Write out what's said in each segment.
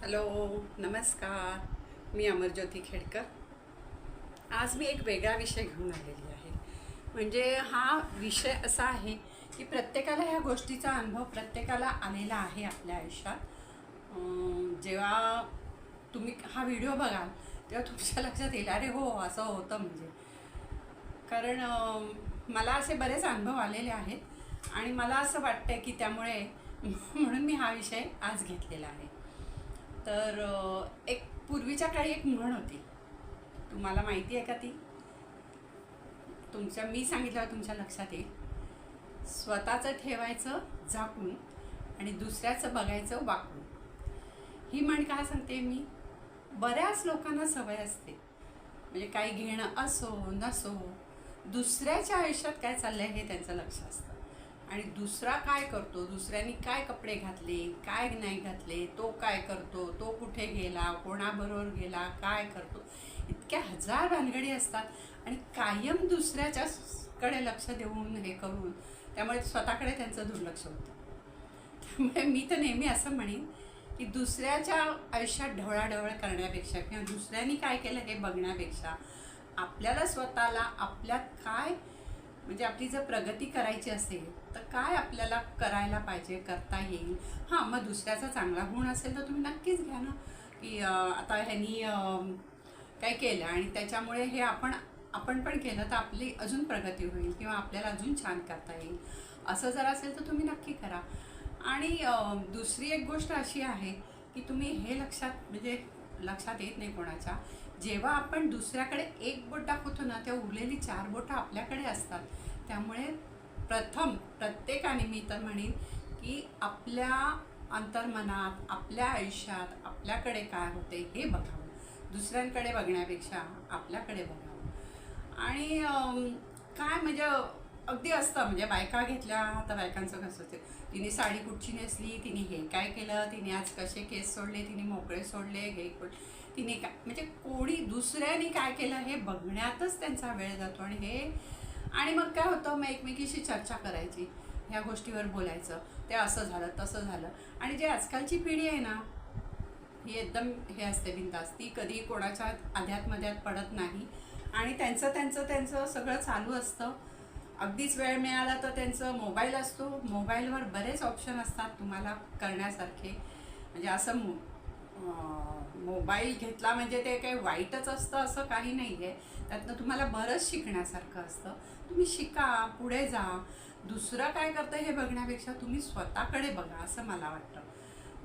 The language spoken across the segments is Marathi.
हॅलो नमस्कार. मी अमरज्योती खेडकर. आज मी एक वेगळा विषय घेऊन आलेली आहे. म्हणजे हा विषय असा आहे की प्रत्येकाला ह्या गोष्टीचा अनुभव प्रत्येकाला आलेला आहे आपल्या आयुष्यात. जेव्हा तुम्ही हा व्हिडिओ बघाल तेव्हा तुमच्या लक्षात येईल अरे हो असं होतं म्हणजे. कारण मला असे बरेच अनुभव आलेले आहेत आणि मला असं वाटतं की त्यामुळे म्हणून मी हा विषय आज घेतलेला आहे. तर एक पूर्वीच्या काळी एक म्हण होती. तुम्हाला माहिती आहे का ती? तुमच्या मी सांगितल्यावर तुमच्या लक्षात येईल. स्वतःचं ठेवायचं झाकून आणि दुसऱ्याचं बघायचं वाकून. ही म्हण काय सांगते मी? बऱ्याच लोकांना सवय असते. म्हणजे काही घेणं असो नसो दुसऱ्याच्या आयुष्यात काय चाललं आहे हे त्यांचं लक्ष असतं. आणि दुसरा काय करतो? दुसऱ्यांनी काय कपडे घातले? काय नाही घातले? तो काय करतो? तो कुठे गेला? कोणाबरोबर गेला? काय करतो? इतक्या हजार भानगडी असतात. आणि कायम दुसऱ्याच्याकडे लक्ष देऊन हे करून त्यामुळे स्वतःकडे त्यांचं दुर्लक्ष होतं. त्यामुळे मी तर नेहमी असं म्हणेन की दुसऱ्याच्या आयुष्यात ढवळाढवळ करण्यापेक्षा किंवा दुसऱ्यांनी काय केलं हे बघण्यापेक्षा आपल्याला स्वतःला आपल्यात काय म्हणजे आपली जर प्रगती करायची असेल तर काय आपल्याला करायला पाहिजे करता येईल? हां मग दुसऱ्याचा चांगला गुण असेल तर तुम्ही नक्कीच घ्या ना. की आता ह्यांनी काय केलं आणि त्याच्यामुळे हे आपण आपण पण केलं तर आपली अजून प्रगती होईल किंवा आपल्याला अजून छान करता येईल. असं जर असेल तर तुम्ही नक्की करा. आणि दुसरी एक गोष्ट अशी आहे की तुम्ही हे लक्षात म्हणजे लक्षात येत नाही कोणाच्या जेव्हा आपण दुसऱ्याकडे एक बोट दाखवतो ना तेव्हा उरलेली चार बोटं आपल्याकडे असतात. त्यामुळे प्रथम प्रत्येकाने मी तर म्हणेन की आपल्या अंतर्मनात आपल्या आयुष्यात आपल्याकडे काय होते हे बघावं. दुसऱ्यांकडे बघण्यापेक्षा आपल्याकडे बघावं. आणि काय म्हणजे अगदी असतं. म्हणजे बायका घेतल्या तर बायकांचं कसं असते? तिने साडी कुठची नेसली तिने हे काय केलं तिने आज कसे केस सोडले तिने मोकळे सोडले हे तिने काय? म्हणजे कोणी दुसऱ्याने काय केलं हे बघण्यातच त्यांचा वेळ जातो आणि हे आणि मग काय होतं? मग एकमेकीशी चर्चा करायची ह्या गोष्टीवर बोलायचं. ते असं झालं तसं झालं. आणि जे आजकालची पिढी आहे ना ही एकदम हे असते बिंदास. ती कधी कोणाच्या आध्यात मध्यात पडत नाही. आणि त्यांचं त्यांचं त्यांचं सगळं चालू असतं. अगदीच वेळ मिळाला तर त्यांचं मोबाईल असतो. मोबाईलवर बरेच ऑप्शन असतात तुम्हाला करण्यासारखे. म्हणजे असं मो मोबाईल घेतला म्हणजे ते काही वाईटच असतं असं काही नाही आहे त्यातनं तुम्हाला बरंच शिकण्यासारखं असतं. तुम्ही शिका पुढे जा. दुसरं काय करतं हे बघण्यापेक्षा तुम्ही स्वतःकडे बघा असं मला वाटतं.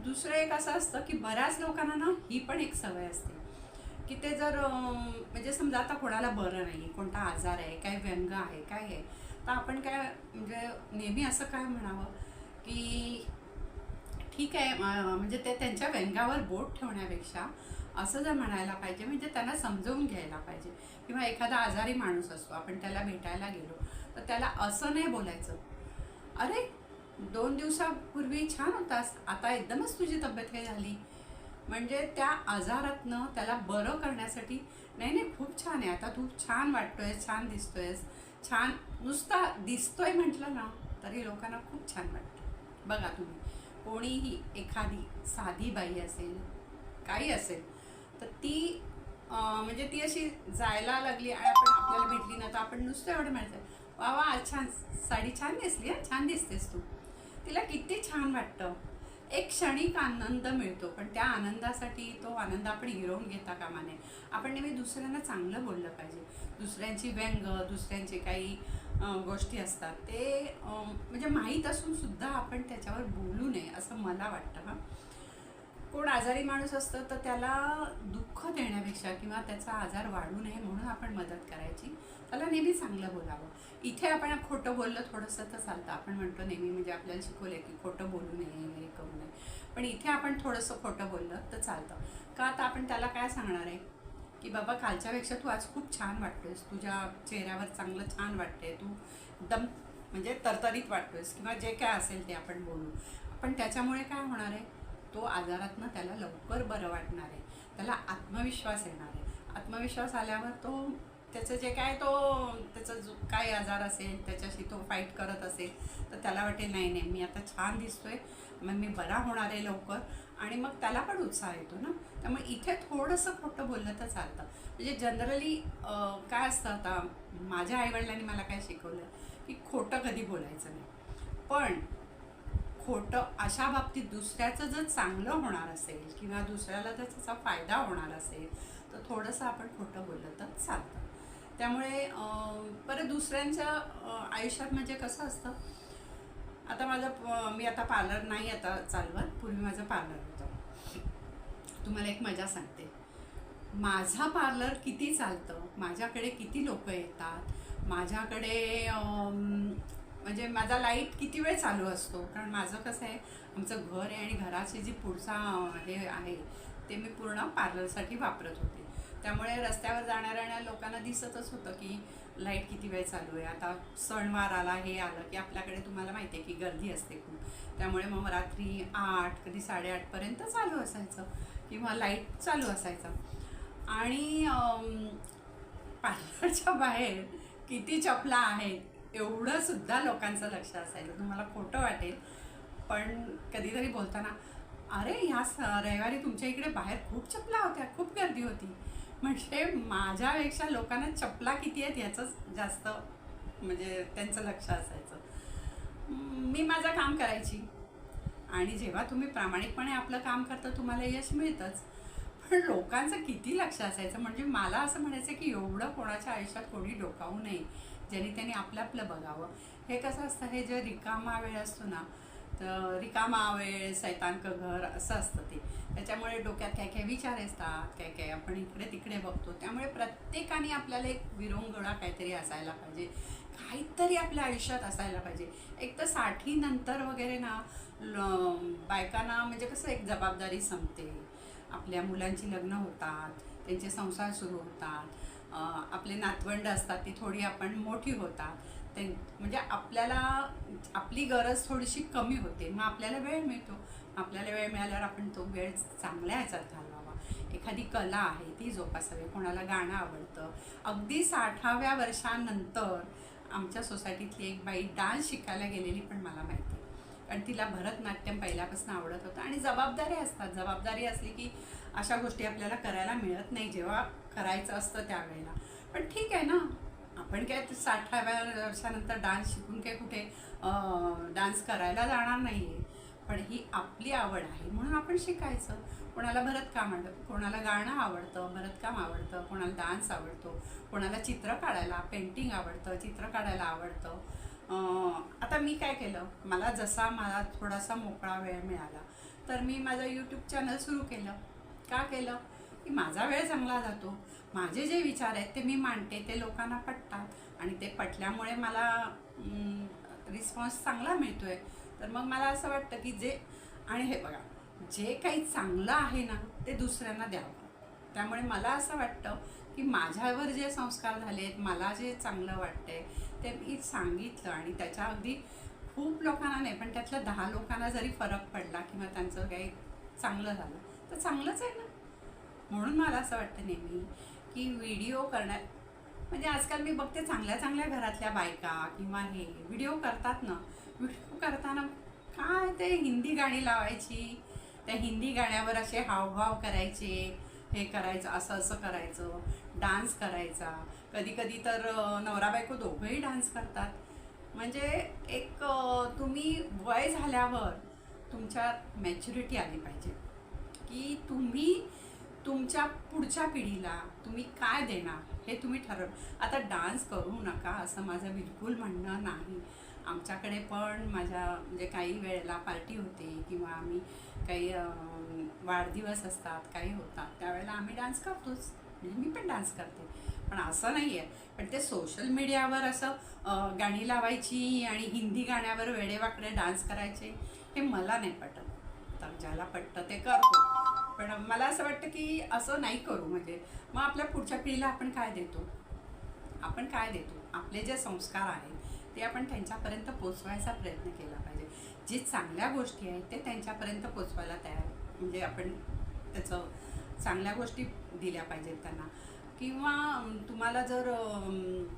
दुसरं एक असं असतं की बऱ्याच लोकांना ना ही पण एक सवय असते. की ते जर म्हणजे समजा आता कोणाला बरं नाही कोणता आजार आहे काय व्यंग आहे काय आहे. तर आपण काय म्हणजे नेहमी असं काय म्हणावं की ठीक आहे म्हणजे ते त्यांच्या व्यंगावर बोट ठेवण्यापेक्षा असं जर म्हणायला पाहिजे म्हणजे त्यांना समजवून घ्यायला पाहिजे. किंवा एखादा आजारी माणूस असतो आपण त्याला भेटायला गेलो तर त्याला असं नाही बोलायचं. अरे दोन दिवसापूर्वी छान होतास आता एकदमच तुझी तब्येत काय झाली. म्हणजे त्या आजारातनं त्याला बरं करण्यासाठी नाही नाही खूप छान आहे आता तू छान वाटतोयस छान दिसतोयस छान नुसता दिसतोय म्हटलं ना तरी लोकांना खूप छान वाटतं. बघा तुम्ही कोणीही एखादी साधी बाई असेल काही असेल तर ती म्हणजे ती अशी जायला लागली आणि आपण आपल्याला भेटली ना तर आपण नुसतं एवढं म्हणायचं वा वा छान साडी छान दिसली हां छान दिसतेस तू. तिला किती छान वाटतं. एक क्षणिक आनंद मिळतो पण त्या आनंदासाठी तो आनंद आपण हिरवून घेता कामा नये आपण नेहमी दुसऱ्यांना चांगलं बोललं पाहिजे. दुसऱ्यांची व्यंग दुसऱ्यांचे काही गोष्टी असतात. ते म्हणजे माहीत असून सुद्धा आपण त्याच्यावर बोलू नये असं मला वाटतं हां. कोण आजारी माणूस असतं तर त्याला दुःख देण्यापेक्षा किंवा त्याचा आजार वाढू नये म्हणून आपण मदत करायची. त्याला नेहमी चांगलं बोलावं. इथे आपण खोटं बोललं थोडंसं तर चालतं. आपण म्हणतो नेहमी म्हणजे आपल्याला शिकवलं की खोटं बोलू नये हे करू नये. पण इथे आपण थोडंसं खोटं बोललं तर चालतं. का आता आपण त्याला काय सांगणार आहे? की बाबा कालच्यापेक्षा तू आज खूप छान वाटतोयस. तुझ्या चेहऱ्यावर चांगलं छान वाटते तू एकदम म्हणजे तरतरीत वाटतोयस किंवा जे काय असेल ते आपण बोलू. पण त्याच्यामुळे काय होणार आहे? तो आजारातनं त्याला लवकर बरं वाटणार आहे. त्याला आत्मविश्वास येणार आहे. आत्मविश्वास आल्यावर तो त्याचं जे काय तो त्याचा जो काय आजार असेल त्याच्याशी तो फाईट करत असेल तर त्याला वाटेल नाही नाही मी आता छान दिसतोय. मग मी बरा होणार आहे लवकर. आणि मग त्याला पण उत्साह येतो ना. त्यामुळे इथे थोडंसं खोटं बोललं तर चालतं. म्हणजे जनरली काय असतं आता माझ्या आईवडिलांनी मला काय शिकवलं की खोटं कधी बोलायचं नाही. पण खोटं अशा बाबतीत दुसऱ्याचं जर चांगलं होणार असेल किंवा दुसऱ्याला जर त्याचा फायदा होणार असेल तर थोडंसं आपण खोटं बोललं तर चालतं. त्यामुळे परत दुसऱ्यांच्या आयुष्यात म्हणजे कसं असतं? आता माझं मी आता पार्लर नाही आता चालवत पूर्वी माझं पार्लर होतं. तुम्हाला एक मजा सांगते. माझा पार्लर किती चालतं माझ्याकडे किती लोक येतात माझ्याकडे म्हणजे माझा लाइट किती वेळ चालू असतो? कारण माझं कसं आहे आमचं घर आहे आणि घराची जी पुढचा हे आहे ते मी पूर्ण पार्लरसाठी वापरत होते. त्यामुळे रस्त्यावर जाणाऱ्या लोकांना दिसतच होतं की लाइट किती वेळ चालू आहे. आता सणवार आला हे आलं की आपल्याकडे तुम्हाला माहिती आहे की गर्दी असते खूप. त्यामुळे मग रात्री आठ कधी साडेआठपर्यंत चालू असायचं किंवा लाइट चालू असायचं. आणि पार्लरच्या बाहेर किती चपला आहेत एवढं सुद्धा लोकांचं लक्ष असायचं तुम्हाला खोटं वाटेल. पण कधीतरी बोलताना अरे ह्या स- रविवारी तुमच्या इकडे बाहेर खूप चपला होत्या खूप गर्दी होती. म्हणजे माझ्यापेक्षा लोकांना चपला किती आहेत याचंच जास्त म्हणजे त्यांचं लक्ष असायचं. मी माझं काम करायची. आणि जेव्हा तुम्ही प्रामाणिकपणे आपलं काम करता तुम्हाला यश मिळतंच. पण लोकांचं किती लक्ष असायचं म्हणजे मला असं म्हणायचं की एवढं कोणाच्या आयुष्यात कोणी डोकावू नये. ज्यांनी त्यांनी आपलं आपलं बघावं. हे कसं असतं हे जे रिकामा वेळ असतो ना तर रिकामा वेळ सैतांक घर असं असतं ते. त्याच्यामुळे डोक्यात काय काय विचार असतात काय काय आपण इकडे तिकडे बघतो. त्यामुळे प्रत्येकाने आपल्याला एक विरंगुळा काहीतरी असायला पाहिजे. काहीतरी आपल्या आयुष्यात असायला पाहिजे. एक तर साठी नंतर वगैरे ना बायकांना म्हणजे कसं एक जबाबदारी संपते. आपल्या मुलांची लग्न होतात त्यांचे संसार सुरू होतात. आपले नातवंड असतात ती थोडी आपण मोठी होतात. ते म्हणजे आपल्याला आपली गरज थोडीशी कमी होते. मग आपल्याला वेळ मिळतो. आपल्याला वेळ मिळाल्यावर आपण तो वेळ चांगल्या ह्याच्यात घालवावा. एखादी कला आहे ती जोपासावी. कोणाला गाणं आवडतं. अगदी साठाव्या वर्षानंतर आमच्या सोसायटीतली एक बाई डान्स शिकायला गेलेली पण मला माहिती. आहे. कारण तिला भरतनाट्यम पहिल्यापासून आवडत होतं. आणि जबाबदारी असतात. जबाबदारी असली की अशा गोष्टी आपल्याला करायला मिळत नाही जेव्हा करायचं असतं त्यावेळेला. पण ठीक आहे ना. आपण काय साठाव्या वर्षानंतर डान्स शिकून काय कुठे डान्स करायला जाणार नाही आहे पण ही आपली आवड आहे म्हणून आपण शिकायचं. कोणाला भरतकाम आवडतं कोणाला गाणं आवडतं भरतकाम आवडतं कोणाला डान्स आवडतो कोणाला चित्र काढायला पेंटिंग आवडतं चित्र काढायला आवडतं. आता मी काय केलं? मला जसा मला थोडासा मोकळा वेळ मिळाला तर मी माझं यूट्यूब चॅनल सुरू केलं. का केलं? की माझा वेळ चांगला जातो. माझे जे विचार आहेत ते मी मांडते ते लोकांना पटतात. आणि ते पटल्यामुळे मला रिस्पॉन्स चांगला मिळतो आहे तर मग मला असं वाटतं की जे आणि हे बघा जे काही चांगलं आहे ना ते दुसऱ्यांना द्यावं. त्यामुळे मला असं वाटतं की माझ्यावर जे संस्कार झालेत मला जे चांगलं वाटतंय ते मी सांगितलं. आणि त्याच्या अगदी खूप लोकांना नाही पण त्यातल्या दहा लोकांना जरी फरक पडला किंवा त्यांचं काही चांगलं झालं तर चांगलंच आहे ना. म्हणून मला असं वाटतं नेहमी की व्हिडिओ करण्यात म्हणजे आजकाल मी बघते चांगल्या चांगल्या घरातल्या बायका किंवा हे व्हिडिओ करतात ना. व्हिडिओ करताना काय ते हिंदी गाणी लावायची त्या हिंदी गाण्यावर असे हावभाव करायचे हे करायचं असं असं करायचं डान्स करायचा. कधी कधी तर नवरा बायको दोघंही डान्स करतात. म्हणजे एक तुम्ही वय झाल्यावर तुमच्यात मॅच्युरिटी आली पाहिजे. की तुम्ही तुमच्या पुढच्या पिढीला तुम्ही काय देणार हे तुम्ही ठरव. आता डान्स करू नका असं माझं बिलकुल म्हणणं नाही. आमच्याकडे पण माझ्या म्हणजे काही वेळेला पार्टी होते किंवा आम्ही काही वाढदिवस असतात काही होतात त्यावेळेला आम्ही डान्स करतोच. म्हणजे मी पण डान्स करते. पण असं नाही आहे पण ते सोशल मीडियावर असं गाणी लावायची आणि हिंदी गाण्यावर वेडेवाकडे डान्स करायचे हे मला नाही पटत. तर ज्याला पटतं ते करतो. पण मला असं वाटतं की असं नाही करू म्हणजे. मग आपल्या पुढच्या पिढीला आपण काय देतो? आपण काय देतो? आपले जे संस्कार आहेत ते आपण त्यांच्यापर्यंत पोचवायचा प्रयत्न केला पाहिजे. जे चांगल्या गोष्टी आहेत ते त्यांच्यापर्यंत पोचवायला तयार म्हणजे आपण त्याचं चांगल्या गोष्टी दिल्या पाहिजेत त्यांना. किंवा तुम्हाला जर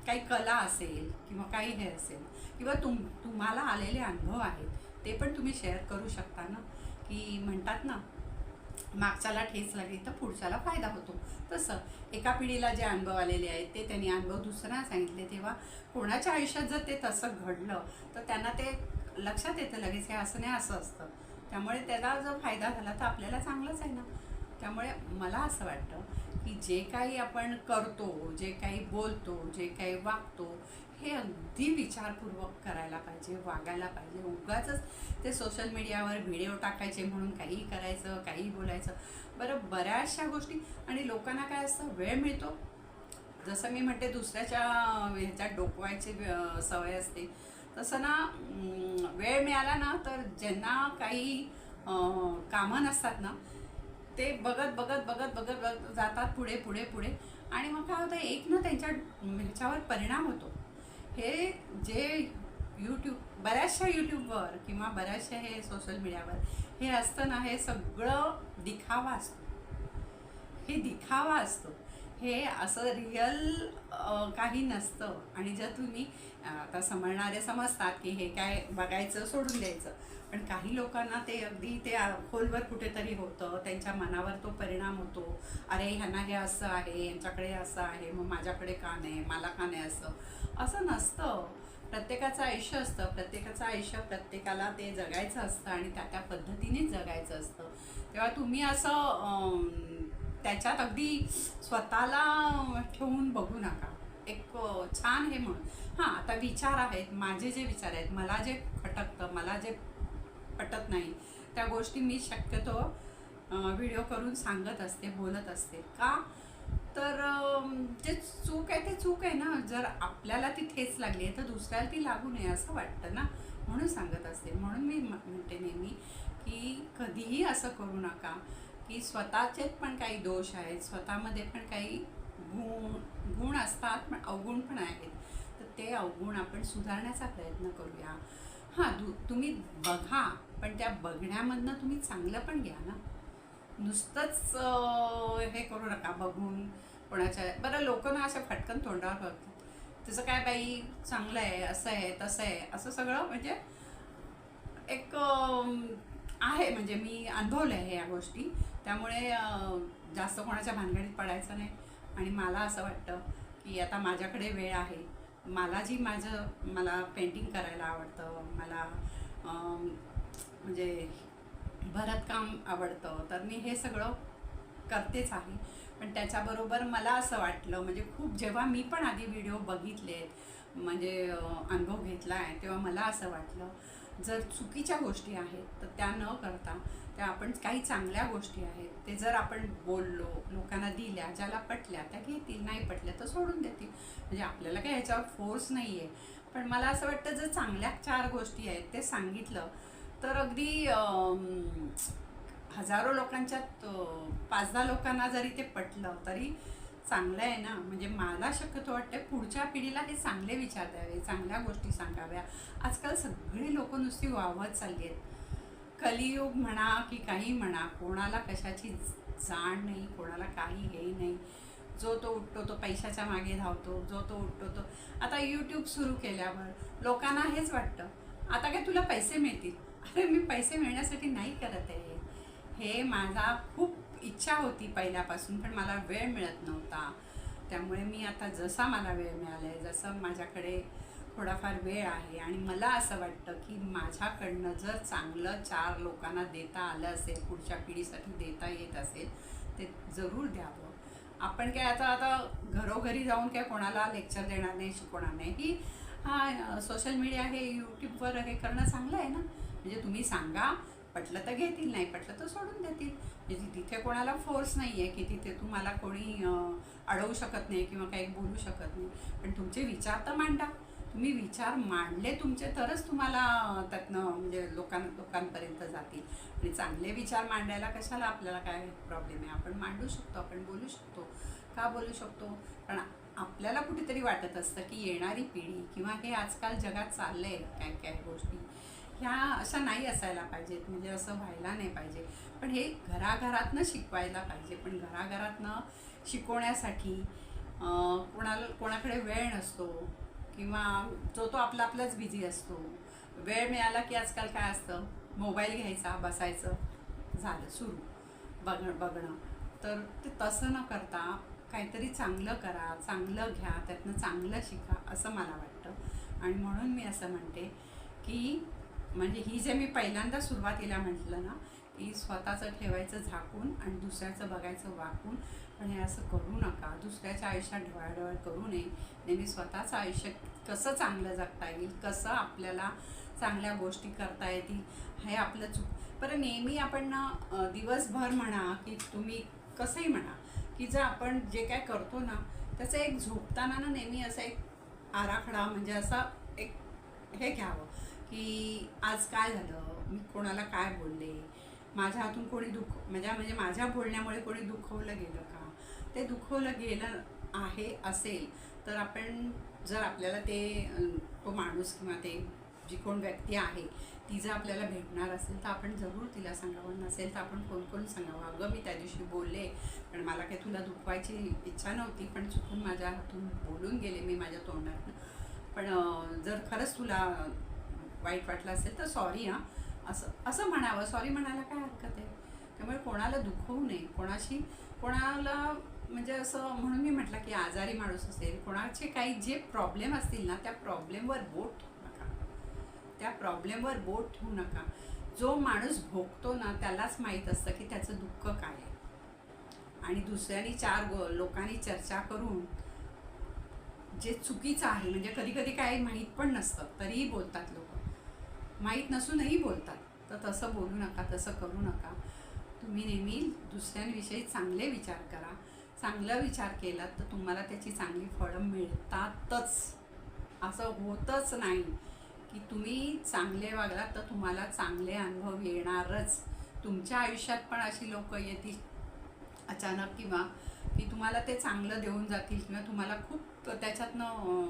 काही कला असेल किंवा काही हे असेल किंवा तुम तुम्हाला आलेले अनुभव आहेत ते पण तुम्ही शेअर करू शकता ना? की म्हणतात ना मागच्याला ठेच लागली तर पुढच्याला फायदा होतो. तसं एका पिढीला जे अनुभव आलेले आहेत ते त्यांनी अनुभव दुसऱ्यांना सांगितले. तेव्हा कोणाच्या आयुष्यात जर ते तसं घडलं तर त्यांना ते लक्षात येतं लगेच हे असं नाही असं असतं. त्यामुळे त्याला जर फायदा झाला तर आपल्याला चांगलंच आहे ना. त्यामुळे मला असं वाटतं की जे काही आपण करतो जे काही बोलतो जे काही वागतो हे अगदी विचारपूर्वक करायला पाहिजे वागायला पाहिजे. उगाच ते सोशल मीडियावर व्हिडिओ टाकायचे म्हणून काहीही करायचं काहीही बोलायचं. बरं बऱ्याचशा गोष्टी आणि लोकांना काय असतं वेळ मिळतो. जसं मी म्हणते दुसऱ्याच्या ह्याच्यात डोकवायची सवय असते. तसं ना वेळ मिळाला ना तर ज्यांना काही कामं नसतात ना ते बघत बघत बघत बघत बघत जातात पुढे पुढे पुढे. आणि मग काय होतं एक ना त्यांच्या ह्याच्यावर परिणाम होतो. हे जे यूट्यूब बऱ्याचशा यूट्यूबवर किंवा बऱ्याचशा हे सोशल मीडियावर हे असतं ना हे सगळं दिखावा असतो. हे दिखावा असतो. हे असं रिअल काही नसतं. आणि जर तुम्ही आता समजणारे समजतात की हे काय बघायचं सोडून द्यायचं. पण काही लोकांना ते अगदी ते खोलवर कुठेतरी होतं. त्यांच्या मनावर तो परिणाम होतो. अरे ह्यांना हे असं आहे यांच्याकडे असं आहे मग माझ्याकडे का नाही मला का नाही असं. असं नसतं. प्रत्येकाचं आयुष्य असतं. प्रत्येकाचं आयुष्य प्रत्येकाला ते जगायचं असतं आणि त्या त्या पद्धतीनेच जगायचं असतं. तेव्हा तुम्ही असं त्याच्यात अगदी स्वतःला ठेवून बघू नका. एक छान हे म्हणून हां आता विचार आहेत माझे जे विचार आहेत मला जे खटकतं मला जे पटत नाही त्या गोष्टी मी शक्यतो व्हिडिओ करून सांगत असते बोलत असते. का? तर जे चूक आहे ते चूक आहे ना. जर आपल्याला ती ठेच लागली आहे तर दुसऱ्याला ती लागू नये असं वाटतं ना. म्हणून सांगत असते. म्हणून मी म्हणते नेहमी की कधीही असं करू नका. की स्वतःचे पण काही दोष आहेत स्वतःमध्ये पण काही गुण गुण असतात पण अवगुण पण आहेत. तर ते अवगुण आपण सुधारण्याचा प्रयत्न करूया. हां दु तुम्ही बघा पण त्या बघण्यामधनं तुम्ही चांगलं पण घ्या ना. नुसतंच हे करू नका बघून कोणाच्या बरं लोक ना अशा फटकन तोंडावर बघतात. त्याचं काय बाई चांगलं आहे असं आहे तसं आहे. असं सगळं म्हणजे एक आहे म्हणजे मी अनुभवलं आहे या गोष्टी. त्यामुळे जास्त कोणाच्या भानगडीत पडायचं नाही. आणि मला असं वाटतं की आता माझ्याकडे वेळ आहे. मला जी माझं मला पेंटिंग करायला आवडतं मला म्हणजे भरतकाम आवडतं तर मी हे सगळं करतेच आहे. पण त्याच्याबरोबर मला असं वाटलं म्हणजे खूप जेव्हा मी पण आधी व्हिडिओ बघितले म्हणजे अनुभव घेतला आहे तेव्हा मला असं वाटलं जर चुकीच्या गोष्टी आहेत तर त्या न करता त्या आपण काही चांगल्या गोष्टी आहेत ते जर आपण बोललो लोकांना दिल्या ज्याला पटल्या त्या घेतील नाही पटल्या तर सोडून देतील. म्हणजे आपल्याला काही ह्याच्यावर फोर्स नाही आहे पण मला असं वाटतं जर चांगल्या चार गोष्टी आहेत ते सांगितलं तर अगदी हजारो लोकांच्यात पाच दहा लोकांना जरी ते पटलं तरी चांगलं आहे ना? म्हणजे मला शक्यतो वाटतं पुढच्या पिढीला हे चांगले विचार द्यावे चांगल्या गोष्टी सांगाव्या. आजकाल सगळी लोक नुसती वावत चालली आहेत कलियुग म्हणा की काही म्हणा कोणाला कशाची जाण नाही कोणाला काही हे नाही. जो तो उठतो तो पैशाच्या मागे धावतो जो तो उठतो तो. आता यूट्यूब सुरू केल्यावर लोकांना हेच वाटतं आता काय तुला पैसे मिळतील? अरे मी पैसे मिळण्यासाठी नाही करत आहे. हे माझा खूप इच्छा होती पहिल्यापासून पण मला वेळ मिळत नव्हता. त्यामुळे मी आता जसा मला वेळ मिळाला आहे जसं माझ्याकडे थोडाफार वेळ आहे आणि मला असं वाटतं की माझ्याकडनं जर चांगलं चार लोकांना देता आलं असेल पुढच्या पिढीसाठी देता येत असेल ते जरूर द्यावं. आपण काय आता आता घरोघरी जाऊन काय कोणाला लेक्चर देणार नाही शिकवणार नाही. की हा सोशल मीडिया हे यूट्यूबवर हे करणं चांगलं आहे ना? म्हणजे तुम्ही सांगा पटलं तर घेतील नाही पटलं तर सोडून देतील. म्हणजे तिथे कोणाला फोर्स नाही आहे की तिथे तुम्हाला कोणी अडवू शकत नाही किंवा काही बोलू शकत नाही. पण तुमचे विचार तर मांडा. तुम्ही विचार मांडले तुमचे तरच तुम्हाला त्यातनं म्हणजे लोकां लोकांपर्यंत जातील. आणि चांगले विचार मांडायला कशाला आपल्याला काय प्रॉब्लेम आहे? आपण मांडू शकतो आपण बोलू शकतो. का बोलू शकतो? कारण आपल्याला कुठेतरी वाटत असतं की येणारी पिढी किंवा हे आजकाल जगात चाललं आहे काय काय गोष्टी. ह्या अशा नाही असायला पाहिजेत. म्हणजे असं व्हायला नाही पाहिजे. पण हे घराघरातनं शिकवायला पाहिजे. पण घराघरातनं शिकवण्यासाठी कोणाला कोणाकडे वेळ नसतो किंवा जो तो आपला आपलाच बिझी असतो. वेळ मिळाला की आजकाल काय असतं? मोबाईल घ्यायचा बसायचं झालं सुरू. बघण बघणं. तर ते तसं न करता काहीतरी चांगलं करा चांगलं घ्या त्यातनं चांगलं शिका असं मला वाटतं. आणि म्हणून मी असं म्हणते की म्हणजे ही जे मी पहिल्यांदा सुरुवातीला म्हटलं ना की स्वतःचं ठेवायचं झाकून आणि दुसऱ्याचं बघायचं वाकून पण हे असं करू नका. दुसऱ्याच्या आयुष्यात ढवळाढवळ करू नये. नेहमी स्वतःचं आयुष्य कसं चांगलं जगता येईल कसं आपल्याला चांगल्या गोष्टी करता येतील हे आपलं चूक. बरं नेहमी आपण ना दिवसभर म्हणा की तुम्ही कसंही म्हणा की जर आपण जे काय करतो ना त्याचं एक झोपताना ना नेहमी असं एक आराखडा म्हणजे असा एक हे घ्यावं. की आज काय झालं? मी कोणाला काय बोलले? माझ्या हातून कोणी दुख म्हणजे म्हणजे माझ्या बोलण्यामुळे कोणी दुखवलं गेलं का? ते दुखवलं गेलं आहे असेल तर आपण जर आपल्याला ते तो माणूस किंवा ते जी कोण व्यक्ती आहे ती जर आपल्याला भेटणार असेल तर आपण जरूर तिला सांगावं. नसेल तर आपण फोन करून सांगावं? अगं मी त्या दिवशी बोलले पण मला काही तुला दुखवायची इच्छा नव्हती पण चुकून माझ्या हातून बोलून गेले मी माझ्या तोंडातून. पण जर खरंच तुला वाईट वाटलं असेल तर सॉरी हां. असं असं म्हणावं. सॉरी म्हणायला काय हरकत आहे? त्यामुळे कोणाला दुखवू नये. कोणाशी कोणाला म्हणजे असं म्हणून मी म्हटलं की आजारी माणूस असेल कोणाचे काही जे प्रॉब्लेम असतील ना त्या प्रॉब्लेमवर बोट ठेवू नका. त्या प्रॉब्लेमवर बोट ठेवू नका. जो माणूस भोगतो ना त्यालाच माहीत असतं की त्याचं दुःख काय आहे. आणि दुसऱ्यांनी चार गो लोकांनी चर्चा करून जे चुकीचं आहे म्हणजे कधी कधी काही माहीत पण नसतं तरीही बोलतात लोक. माहीत नसूनही बोलतात. तर तसं बोलू नका तसं करू नका. तुम्ही नेहमी दुसऱ्यांविषयी चांगले विचार करा. चांगला विचार केलात तर तुम्हाला त्याची चांगली फळं मिळतातच. असं होतच नाही की तुम्ही चांगले वागलात तर तुम्हाला चांगले अनुभव येणारच. तुमच्या आयुष्यात पण अशी लोक येतील अचानक किंवा की तुम्हाला ते चांगलं देऊन जातील किंवा तुम्हाला खूप त्याच्यातनं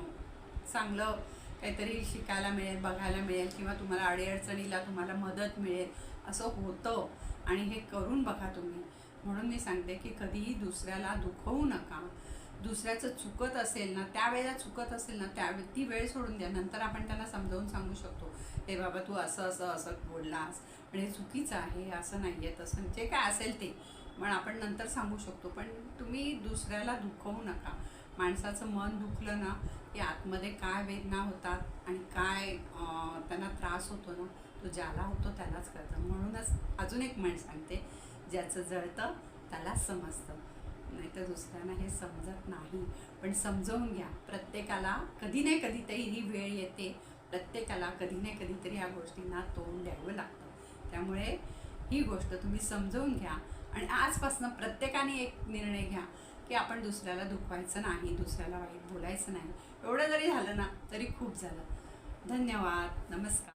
चांगलं काहीतरी शिकायला मिळेल बघायला मिळेल किंवा तुम्हाला अडीअडचणीला तुम्हाला मदत मिळेल असं होतं. आणि हे करून बघा तुम्ही. म्हणून मी सांगते की कधीही दुसऱ्याला दुखवू नका. दुसऱ्याचं चुकत असेल ना त्यावेळेला चुकत असेल ना त्या ती वेळ सोडून द्या. नंतर आपण त्यांना समजावून सांगू शकतो हे बाबा तू असं असं असं बोललास. पण हे चुकीचं आहे असं नाही आहे तसं जे काय असेल ते. पण आपण नंतर सांगू शकतो. पण तुम्ही दुसऱ्याला दुखवू नका. माणसाचं मन दुखलं ना की आतमध्ये काय वेदना होतात आणि काय त्यांना त्रास होतो ना तो ज्याला होतो त्यालाच कळतं. म्हणूनच अजून एक म्हण सांगते ज्याचं जळतं त्याला समजतं. नाही तर दुसऱ्यांना हे समजत नाही. पण समजवून घ्या प्रत्येकाला कधी नाही कधीतरी ही वेळ येते. प्रत्येकाला कधी नाही कधीतरी ह्या गोष्टींना तोंड द्यावं लागतं. त्यामुळे ही गोष्ट तुम्ही समजवून घ्या आणि आजपासून प्रत्येकाने एक निर्णय घ्या. की आपण दुसऱ्याला दुखवायचं नाही दुसऱ्याला वाईट बोलायचं नाही. एवढं जरी झालं ना तरी खूप झालं. धन्यवाद. नमस्कार.